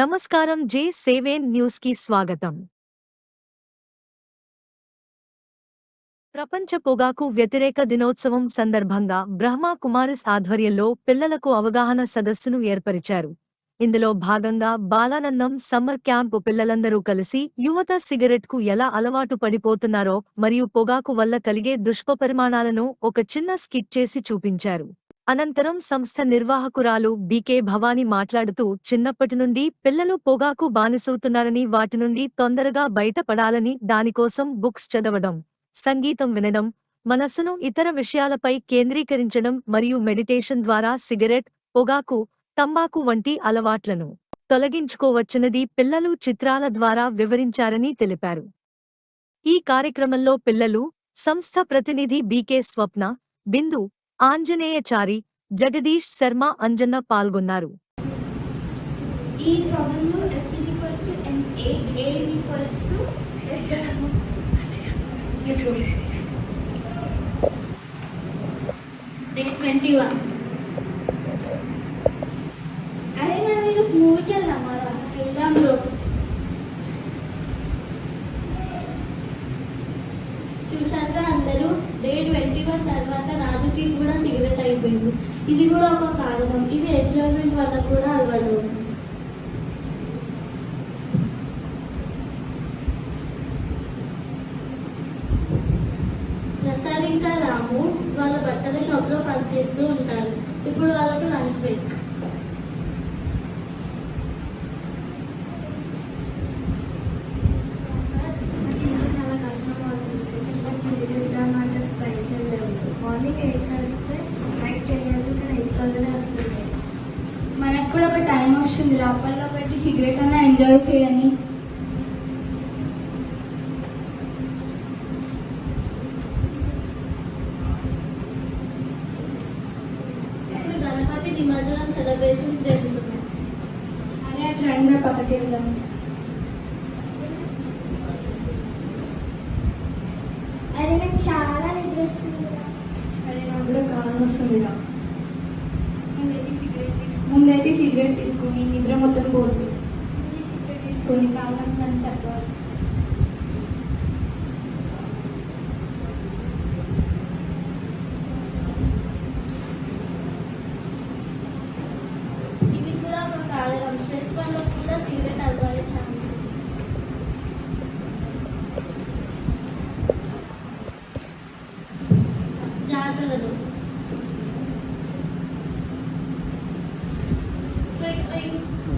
నమస్కారం జే సేవేన్ న్యూస్కి స్వాగతం. ప్రపంచ పొగాకు వ్యతిరేక దినోత్సవం సందర్భంగా బ్రహ్మా కుమారిస్ ఆధ్వర్యంలో పిల్లలకు అవగాహన సదస్సును ఏర్పరిచారు. ఇందులో భాగంగా బాలానందం సమ్మర్ క్యాంపు పిల్లలందరూ కలిసి యువత సిగరెట్కు ఎలా అలవాటు పడిపోతున్నారో మరియు పొగాకు వల్ల కలిగే దుష్పరిమాణాలను ఒక చిన్న స్కిట్ చేసి చూపించారు. అనంతరం సంస్థ నిర్వాహకురాలు బీకే భవానీ మాట్లాడుతూ చిన్నప్పటి నుండి పిల్లలు పొగాకు బానిసవుతున్నారని వాటి నుండి తొందరగా బయటపడాలని దానికోసం బుక్స్ చదవడం సంగీతం వినడం మనస్సును ఇతర విషయాలపై కేంద్రీకరించడం మరియు మెడిటేషన్ ద్వారా సిగరెట్ పొగాకు తంబాకు వంటి అలవాట్లను తొలగించుకోవచ్చన్నది పిల్లలు చిత్రాల ద్వారా వివరించారని తెలిపారు. ఈ కార్యక్రమంలో పిల్లలు సంస్థ ప్రతినిధి బీకే స్వప్న బిందు ఆంజనేయచారి జగదీష్ శర్మ అంజన్న పాల్గొన్నారు. ఈ ప్రాబ్లంలో ఇప్పుడు ట్వంటీ వన్ మనం ఈరోజు మూవీకి వెళ్దాం అలా వెళ్దాం బ్రో చూసారుగా అందరూ? డే ట్వంటీ వన్ తర్వాత రాజుకి కూడా సిగరెట్ అయిపోయింది. ఇది కూడా ఒక కారణం. ఇది ఎంజాయ్మెంట్ వల్ల కూడా అలవాటు. ప్రసాద్ ఇంకా రాము వాళ్ళ బట్టల షాప్లో పనిచేస్తూ ఉంటారు. ఇప్పుడు వాళ్ళకు లంచ్ బ్రేక్ మార్నింగ్ ఎయిట్ వస్తే నైట్ టెన్ అయితే ఇక్కడ ఎయిట్ థౌసండ్ వస్తుంది మనకు కూడా ఒక టైం వస్తుంది లోపల్లో పెట్టి సిగరెట్ అన్నా ఎంజాయ్ చేయని ఇప్పుడు గణపతి నిమజ్జనం సెలబ్రేషన్ జరుగుతున్నాయి అరే అట్లా రండి పక్కకి వెళ్దాం అరే నాకు చాలా కూడా కాలం వస్తుంది ముందైతే సిగరెట్ తీసుకో. ముందైతే సిగరెట్ తీసుకొని నిద్ర మొత్తం పోతుంది. సిగరెట్ తీసుకొని కాలం తక్కువ ఇది కూడా ఒక కారణం స్ట్రెస్ వల్ల